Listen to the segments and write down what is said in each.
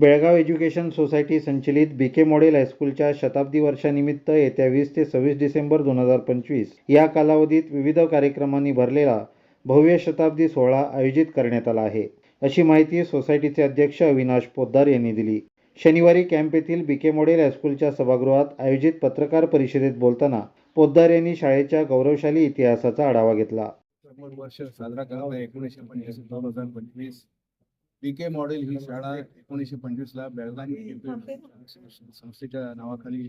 Belgaum education society संचलित बी के model हायस्कूलच्या शताब्दी वर्षानिमित्त येत्या वीस ते सव्वीस डिसेंबर दोन हजार पंचवीस या कालावधीत विविध कार्यक्रमांनी भरलेला भव्य शताब्दी सोहळा आयोजित करण्यात आला आहे. अशी माहिती सोसायटीचे अध्यक्ष अविनाश पोद्दार यांनी दिली. शनिवारी कॅम्प येथील बी के मॉडेल हायस्कूलच्या सभागृहात आयोजित पत्रकार परिषदेत बोलताना पोद्दार यांनी शाळेच्या गौरवशाली इतिहासाचा आढावा घेतला. वर्ष साजरा करावा एकोणीसशे पंचवीस दोन हजार पंचवीस बी के मॉडेल ही शाळा एकोणीसशे पंचवीस ला संस्थेच्या नावाखाली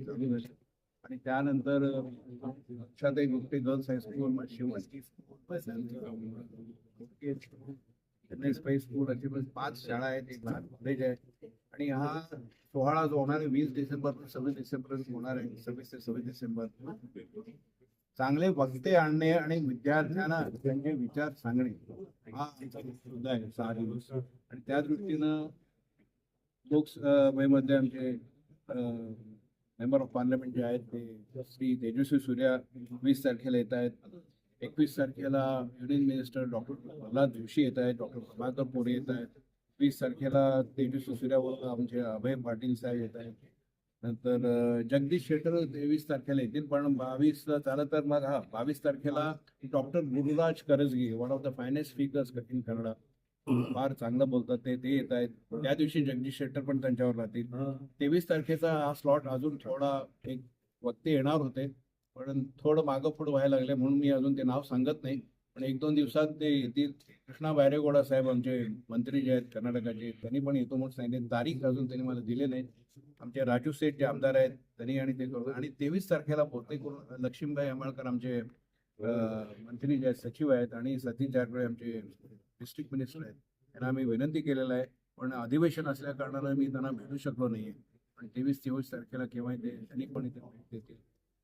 आणि त्यानंतर एक गोष्टी गर्ल्स हायस्कूल शिवस्की स्पाई स्कूल पण पाच शाळा आहेत एक लहान कॉलेज आहे. आणि हा सोहळा जो होणार आहे वीस डिसेंबर ते सव्वीस डिसेंबर होणार आहे. सव्वीस ते सव्वीस डिसेंबर. चांगले वक्ते आणणे आणि विद्यार्थ्यांना त्यांचे विचार सांगणे हा आमचा मुद्दा आहे सहा दिवस. आणि त्या दृष्टीनं लोकसभेमध्ये आमचे मेंबर ऑफ पार्लमेंट जे आहेत ते श्री तेजस्वी सूर्या वीस तारखेला येत आहेत. एकवीस तारखेला union minister doctor Pralhad Joshi येत आहेत डॉक्टर प्रभाकर पोरे येत आहेत. वीस तारखेला तेजस्वी सूर्यावर आमचे अभय पाटील साहेब येत आहेत. नंतर जगदीश शेटर तेवीस तारखेला येतील पण बावीस झालं तर मग हा बावीस तारखेला doctor Gururaj Karajagi one of the finest speakers in Kannada फार चांगलं बोलतात ते ते येत आहेत. त्या दिवशी जगदीश शेट्टर पण त्यांच्यावर राहतील. तेवीस तारखेचा हा स्लॉट अजून थोडा एक वक्ते येणार होते पण थोडं मागं पुढं व्हायला लागले म्हणून मी अजून ते नाव सांगत नाही. पण एक दोन दिवसात ते येतील. कृष्णा बायरेगोडा साहेब आमचे मंत्री जे आहेत कर्नाटकाचे त्यांनी पण येतो म्हणून सांगितले. तारीख अजून त्यांनी मला दिले नाही. आमचे राजू सेठ जे आमदार आहेत त्यांनी आणि ते करू आणि तेवीस तारखेला बहुतेक करून लक्ष्मीबाई अंबाळकर आमचे मंत्री जे आहेत सचिव आहेत आणि सतीश जारकडे आमचे डिस्ट्रिक्ट मिनिस्टर आहेत. त्यांना आम्ही विनंती केलेलं आहे पण अधिवेशन असल्या कारणानं मी त्यांना भेटू शकलो नाही पण तेवीस तेवीस तारखेला केव्हा ते त्यांनी पण इथे भेट देतील.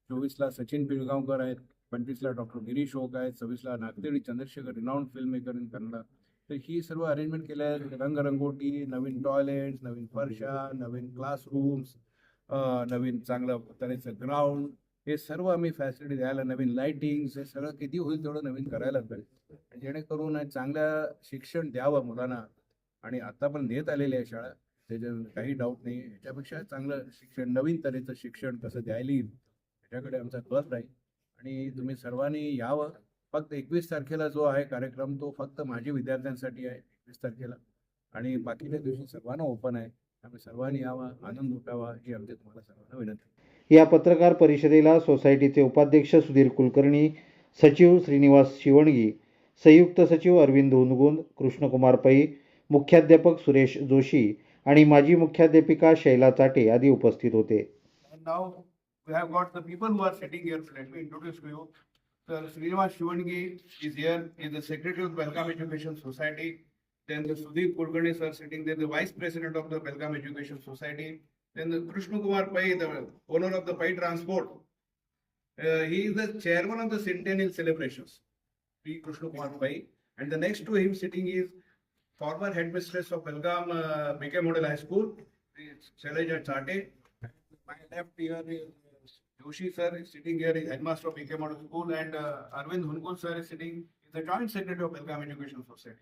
चोवीसला सचिन पिळगावकर आहेत. पंचवीसला डॉक्टर गिरीश ओक आहेत सव्वीसला Nagdevi Chandrashekhar renowned film maker in Kannada तर ही सर्व अरेंजमेंट केल्या आहेत. रंगरंगोटी नवीन टॉयलेट्स नवीन फरशा नवीन क्लासरूम्स नवीन चांगलं तऱ्हेचं ग्राउंड हे सर्व आम्ही फॅसिलिटी द्यायला नवीन लाईटिंग्स हे सगळं किती होईल तेवढं नवीन करायला पाहिजे जेणेकरून चांगलं शिक्षण द्यावं मुलांना. आणि आता पण देत आलेली आहे शाळा. त्याच्या काही डाऊट नाही. याच्यापेक्षा चांगलं शिक्षण नवीन तऱ्हेचं शिक्षण कसं द्यायला येईल. त्याच्याकडे आमचा कल राहील आणि तुम्ही सर्वांनी यावं. फक्त एकवीस तारखेला जो आहे कार्यक्रम तो फक्त माझी विद्यार्थ्यांसाठी आहे एकवीस तारखेला. आणि बाकीच्या दिवशी सर्वांना ओपन आहे. त्यामुळे सर्वांनी यावा आनंद लुटावा ही आमची तुम्हाला सर्वांना विनंती या पत्रकार परिषदेला सोसायटीचे उपाध्यक्ष सुधीर कुलकर्णी सचिव श्रीनिवास शिवणगी संयुक्त सचिव अरविंद हुनगुंद कृष्णकुमार पै मुख्याध्यापक सुरेश जोशी आणि माजी मुख्याध्यापिका शैला चाटे आदी उपस्थित होते. now we have got the people who are sitting here. Let me introduce to you. Sir Srinivas Shivangi is here is the secretary of Belgaum Education Society. Then the Sudeep Kulkarni sir sitting there, the vice president of the Belgaum Education Society. Then the Krishna Kumar Pai, the owner of the Pai Transport. Uh, he is the chairman of the Centennial Celebrations, P. Krishna Kumar Pai. And the next to him sitting is former headmistress of Belgaum uh, BK Model High School, Shailaja Chate. My left here is Joshi sir is sitting here, is headmaster of BK Model School, and uh, Arvind Hunkul sir is sitting, is the joint secretary of Belgaum Education Society.